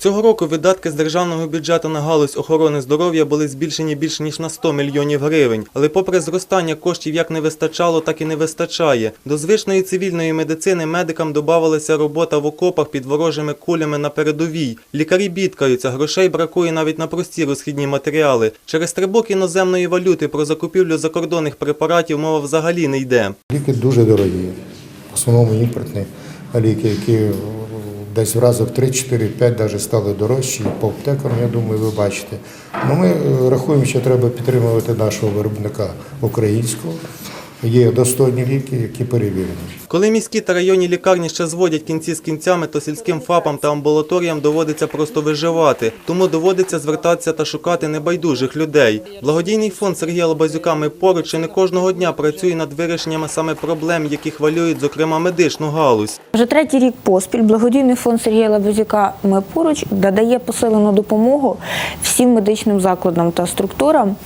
Цього року видатки з державного бюджету на галузь охорони здоров'я були збільшені більше ніж на 100 мільйонів гривень. Але попри зростання коштів як не вистачало, так і не вистачає. До звичної цивільної медицини медикам додавалася робота в окопах під ворожими кулями на передовій. Лікарі бідкаються, грошей бракує навіть на прості розхідні матеріали. Через стрибок іноземної валюти про закупівлю закордонних препаратів мова взагалі не йде. Ліки дуже дорогі, в основному імпортні ліки, які десь в рази в 3-4-5 навіть стали дорожчі. По аптекам, я думаю, ви бачите. Ну, ми е, рахуємо, що треба підтримувати нашого виробника українського. Є достойні ліки, які перевірені. Коли міські та районні лікарні ще зводять кінці з кінцями, то сільським ФАПам та амбулаторіям доводиться просто виживати. Тому доводиться звертатися та шукати небайдужих людей. Благодійний фонд Сергія Лобазюка «Ми поруч» не кожного дня працює над вирішеннями саме проблем, які хвилюють, зокрема, медичну галузь. Вже третій рік поспіль благодійний фонд Сергія Лабазюка Ми поруч надає посилену допомогу всім медичним закладам та структурам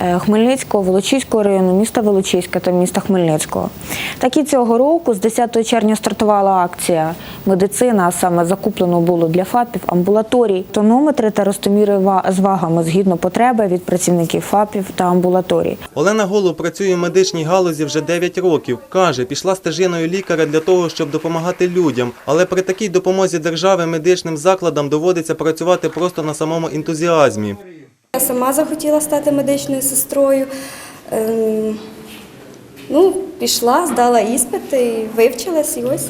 е, Хмельницького, Волочиського району, міста Волочиська та міста Хмельницького. Так і цього року з 10 червня стартувала акція медицина, а саме закуплено було для ФАПів амбулаторій, тонометри та розтоміри ва- з вагами згідно потреби від працівників ФАПів та амбулаторій. Олена Голуб працює в медичній галузі вже 9 років. Каже, пішла стежиною лікаря для того, щоб допомагати людям. Але при такій допомозі держави медичним закладам доводиться працювати просто на самому ентузіазмі. Я сама захотіла стати медичною сестрою. Ну, пішла, здала іспити, вивчилась і ось.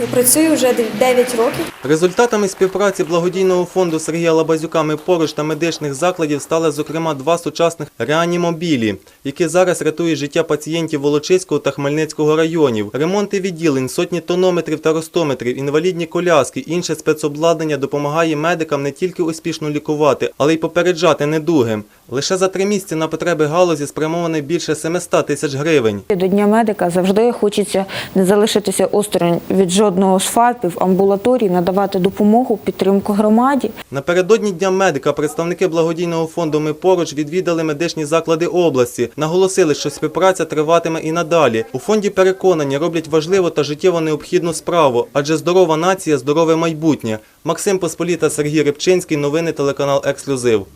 Я працюю вже 9 років. Результатами співпраці благодійного фонду Сергія Лабазюка «Ми поруч та медичних закладів стали, зокрема, два сучасних реанімобілі, які зараз рятують життя пацієнтів Волочиського та Хмельницького районів. Ремонти відділень, сотні тонометрів та ростометрів, інвалідні коляски, інше спецобладнання допомагає медикам не тільки успішно лікувати, але й попереджати недуги. Лише за три місяці на потреби галузі спрямовано більше 700 тисяч гривень. До Дня медика завжди хочеться не залишитися осторонь від жодного з ФАПів, амбулаторій, надавати допомогу, підтримку громаді. Напередодні Дня медика представники благодійного фонду Ми поруч відвідали медичні заклади області. Наголосили, що співпраця триватиме і надалі. У фонді переконані роблять важливу та життєво необхідну справу, адже здорова нація здорове майбутнє. Максим Посполіта, Сергій Рибчинський. Новини телеканал Ексклюзив.